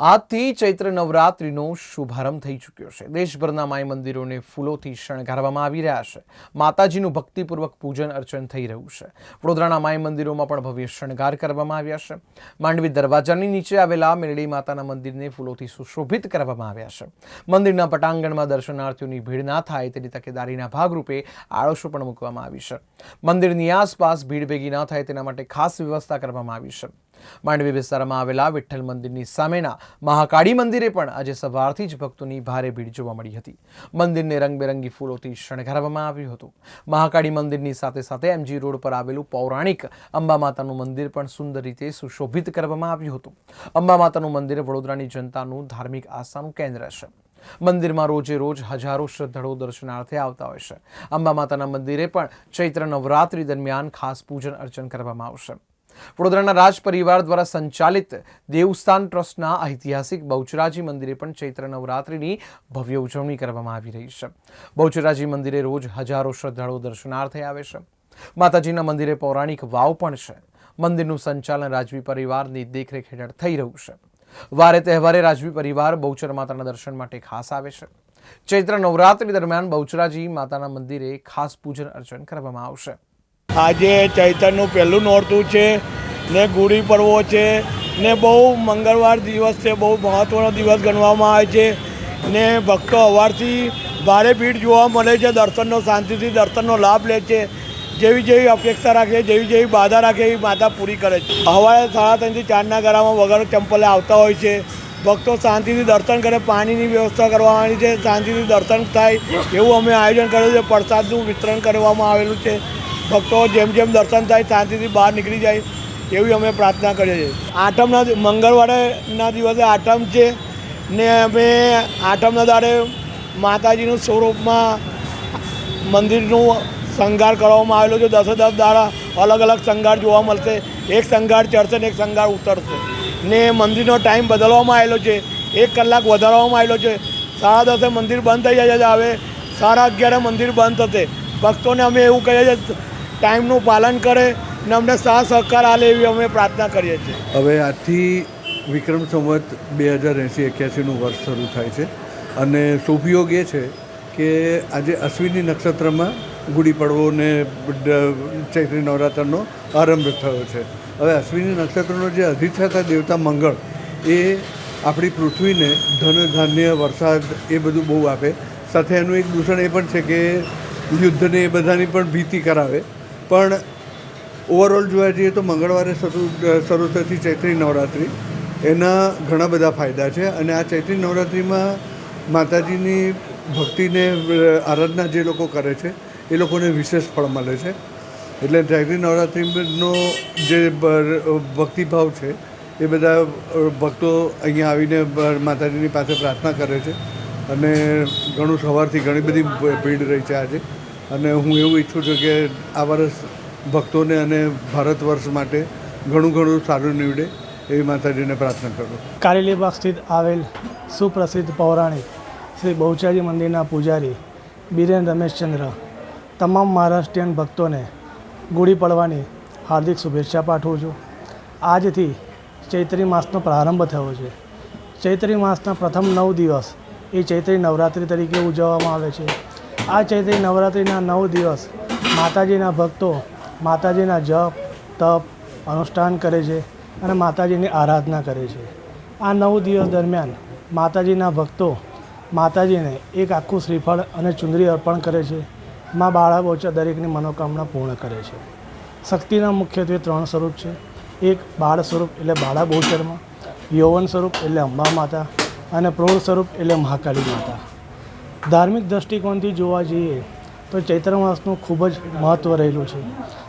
આજથી ચૈત્ર નવરાત્રિનો શુભારંભ થઈ ચૂક્યો છે. દેશભરના માય મંદિરોને ફૂલોથી શણગારવામાં આવી રહ્યા છે. માતાજીનું ભક્તિપૂર્વક પૂજન અર્ચન થઈ રહ્યું છે. વડોદરાના માય મંદિરોમાં પણ ભવ્ય શણગાર કરવામાં આવ્યા છે. માંડવી દરવાજાની નીચે આવેલા મેરડી માતાના મંદિરને ફૂલોથી સુશોભિત કરવામાં આવ્યા છે. મંદિરના પટાંગણમાં દર્શનાર્થીઓની ભીડ ના થાય તેની તકેદારીના ભાગરૂપે આળસો પણ મૂકવામાં આવી છે. મંદિરની આસપાસ ભીડ ભેગી ન થાય તેના માટે ખાસ વ્યવસ્થા કરવામાં આવી છે. માંડવી વિસ્તારમાં આવેલા વિઠ્ઠલ મંદિરની સામેના મહાકાળી મંદિરે પણ આજે સવારથી જ ભક્તોની ભારે ભીડ જોવા મળી હતી. મંદિરને રંગબેરંગી ફૂલોથી શણગારવામાં આવ્યું હતું. મહાકાળી મંદિરની સાથે સાથે એમજી રોડ પર આવેલું પૌરાણિક અંબા માતાનું મંદિર પણ સુંદર રીતે સુશોભિત કરવામાં આવ્યું હતું. અંબા માતાનું મંદિર વડોદરાની જનતાનું ધાર્મિક આસ્થાનું કેન્દ્ર છે. મંદિરમાં રોજે રોજ હજારો શ્રદ્ધાળુઓ દર્શનાર્થે આવતા હોય છે. અંબા માતાના મંદિરે પણ ચૈત્ર નવરાત્રી દરમિયાન ખાસ પૂજન અર્ચન કરવામાં આવશે. વડોદરાના રાજ પરિવાર દ્વારા સંચાલિત દેવસ્થાન ટ્રસ્ટના ઐતિહાસિક બહુચરાજી મંદિરે પણ ચૈત્ર નવરાત્રિની ભવ્ય ઉજવણી કરવામાં આવી રહી છે. બહુચરાજી મંદિરે રોજ હજારો શ્રદ્ધાળુઓ દર્શનાર્થે આવે છે. માતાજીના મંદિરે પૌરાણિક વાવ પણ છે. મંદિરનું સંચાલન રાજવી પરિવારની દેખરેખ હેઠળ થઈ રહ્યું છે. વારે તહેવારે રાજવી પરિવાર બહુચર માતાના દર્શન માટે ખાસ આવે છે. ચૈત્ર નવરાત્રિ દરમિયાન બહુચરાજી માતાના મંદિરે ખાસ પૂજન અર્ચન કરવામાં આવશે. આજે ચૈતનનું પહેલું નોરતું છે, ને ગુડી પડવો છે, ને બહુ મંગળવાર દિવસ છે, બહુ મહત્ત્વનો દિવસ ગણવામાં આવે છે, ને ભક્તો અવારથી ભારે ભીડ જોવા મળે છે, દર્શનનો શાંતિથી દર્શનનો લાભ લે છે, જેવી જેવી અપેક્ષા રાખે, જેવી જેવી બાધા રાખે, એવી માતા પૂરી કરે છે. હવાએ સાડા ત્રણથી ચારના ગરામાં વગર ચંપલે આવતા હોય છે, ભક્તો શાંતિથી દર્શન કરે, પાણીની વ્યવસ્થા કરવામાં આવી છે, શાંતિથી દર્શન થાય, એવું અમે આયોજન કર્યું છે, પ્રસાદનું વિતરણ કરવામાં આવેલું છે ભક્તો જેમ જેમ દર્શન થાય શાંતિથી બહાર નીકળી જાય એવી અમે પ્રાર્થના કરીએ છીએ. આઠમના મંગળવારેના દિવસે આઠમ છે ને અમે આઠમના દાડે માતાજીનું સ્વરૂપમાં મંદિરનું શણગાર કરવામાં આવેલો છે. દસે દસ દાડા અલગ અલગ શણગાર જોવા મળશે. એક શણગાર ચડશે ને એક શણગાર ઉતરશે. ને મંદિરનો ટાઈમ બદલવામાં આવેલો છે. એક કલાક વધારવામાં આવેલો છે. સાડા દસે મંદિર બંધ થઈ જાય છે. હવે સાડા અગિયારે મંદિર બંધ થશે. ભક્તોને અમે એવું કહીએ છીએ ટાઈમનું પાલન કરે ને અમને સહ સહકાર આલે એવી અમે પ્રાર્થના કરીએ છીએ. હવે આજથી વિક્રમ સંવત બે હજાર એંસી એક્યાસીનું વર્ષ શરૂ થાય છે અને શુભયોગ એ છે કે આજે અશ્વિની નક્ષત્રમાં ગુડી પડવો ને ચૈત્રી નવરાત્રનો આરંભ થયો છે. હવે અશ્વિની નક્ષત્રનો જે અધિષ્ઠાતા દેવતા મંગળ એ આપણી પૃથ્વીને ધન, ધાન્ય, વરસાદ એ બધું બહુ આપે. સાથે એનું એક દૂષણ એ પણ છે કે યુદ્ધને એ બધાની પણ ભીતિ કરાવે. પણ ઓવરઓલ જોવા જઈએ તો મંગળવારે શરૂ શરૂ થતી ચૈત્રી નવરાત્રિ. એના ઘણા બધા ફાયદા છે અને આ ચૈત્રી નવરાત્રિમાં માતાજીની ભક્તિને, આરાધના જે લોકો કરે છે, એ લોકોને વિશેષ ફળ મળે છે. એટલે ચૈત્રી નવરાત્રિનો જે ભક્તિભાવ છે, એ બધા ભક્તો અહીંયા આવીને માતાજીની પાસે પ્રાર્થના કરે છે. અને ઘણું સવારથી ઘણી બધી ભીડ રહી છે આજે. અને હું એવું ઈચ્છું છું કે આ વર્ષ ભક્તોને અને ભારત વર્ષ માટે ઘણું ઘણું સારું નીવડે એવી માતાજીને પ્રાર્થના કરું. કારેલીબાગ સ્થિત આવેલ સુપ્રસિદ્ધ પૌરાણિક શ્રી બહુચારી મંદિરના પૂજારી બિરેન રમેશચંદ્ર તમામ મહારાષ્ટ્રીયન ભક્તોને ગુડી પડવાની હાર્દિક શુભેચ્છા પાઠવું છું. આજથી ચૈત્રી માસનો પ્રારંભ થયો છે. ચૈત્રી માસના પ્રથમ નવ દિવસ એ ચૈત્રી નવરાત્રિ તરીકે ઉજવવામાં આવે છે. આ ચૈત્રી નવરાત્રિના નવ દિવસ માતાજીના ભક્તો માતાજીના જપ, તપ, અનુષ્ઠાન કરે છે અને માતાજીની આરાધના કરે છે. આ નવ દિવસ દરમિયાન માતાજીના ભક્તો માતાજીને એક આખું શ્રીફળ અને ચુંદરી અર્પણ કરે છે. મા બાળા બોચા દરેકની મનોકામના પૂર્ણ કરે છે. શક્તિના મુખ્યત્વે ત્રણ સ્વરૂપ છે. એક બાળ સ્વરૂપ એટલે બાળા બહુચરમાં યૌવન સ્વરૂપ એટલે અંબા માતા અને પ્રૌઢ સ્વરૂપ એટલે મહાકાળી માતા. ધાર્મિક દૃષ્ટિકોણથી જોવા જઈએ તો ચૈત્ર માસનું ખૂબ જ મહત્ત્વ રહેલું છે.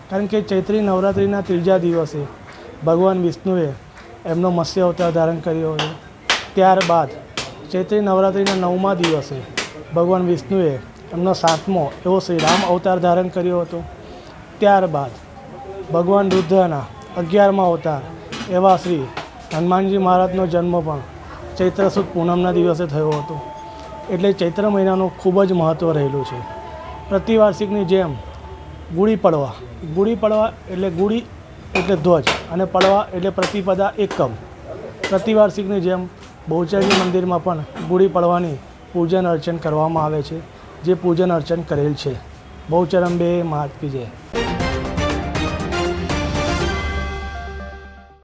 કારણ કે ચૈત્રી નવરાત્રિના ત્રીજા દિવસે ભગવાન વિષ્ણુએ એમનો મત્સ્ય અવતાર ધારણ કર્યો હતો ત્યારબાદ ચૈત્રી નવરાત્રિના નવમા દિવસે ભગવાન વિષ્ણુએ એમનો સાતમો એવો શ્રી રામ અવતાર ધારણ કર્યો હતો. ત્યારબાદ ભગવાન રુદ્રના અગિયારમા અવતાર એવા શ્રી હનુમાનજી મહારાજનો જન્મ પણ ચૈત્ર સુદ પૂનમના દિવસે થયો હતો. એટલે ચૈત્ર મહિનાનું ખૂબ જ મહત્ત્વ રહેલું છે. પ્રતિવાર્ષિકની જેમ ગુડી પડવા ગુડી પડવા એટલે ગુડી એટલે ધ્વજ અને પડવા એટલે પ્રતિપદા એકમ. પ્રતિવાર્ષિકની જેમ બહુચરાજી મંદિરમાં પણ ગુડી પડવાની પૂજન અર્ચન કરવામાં આવે છે, જે પૂજન અર્ચન કરેલ છે. બહુચરંબે અંબે માત કી જય.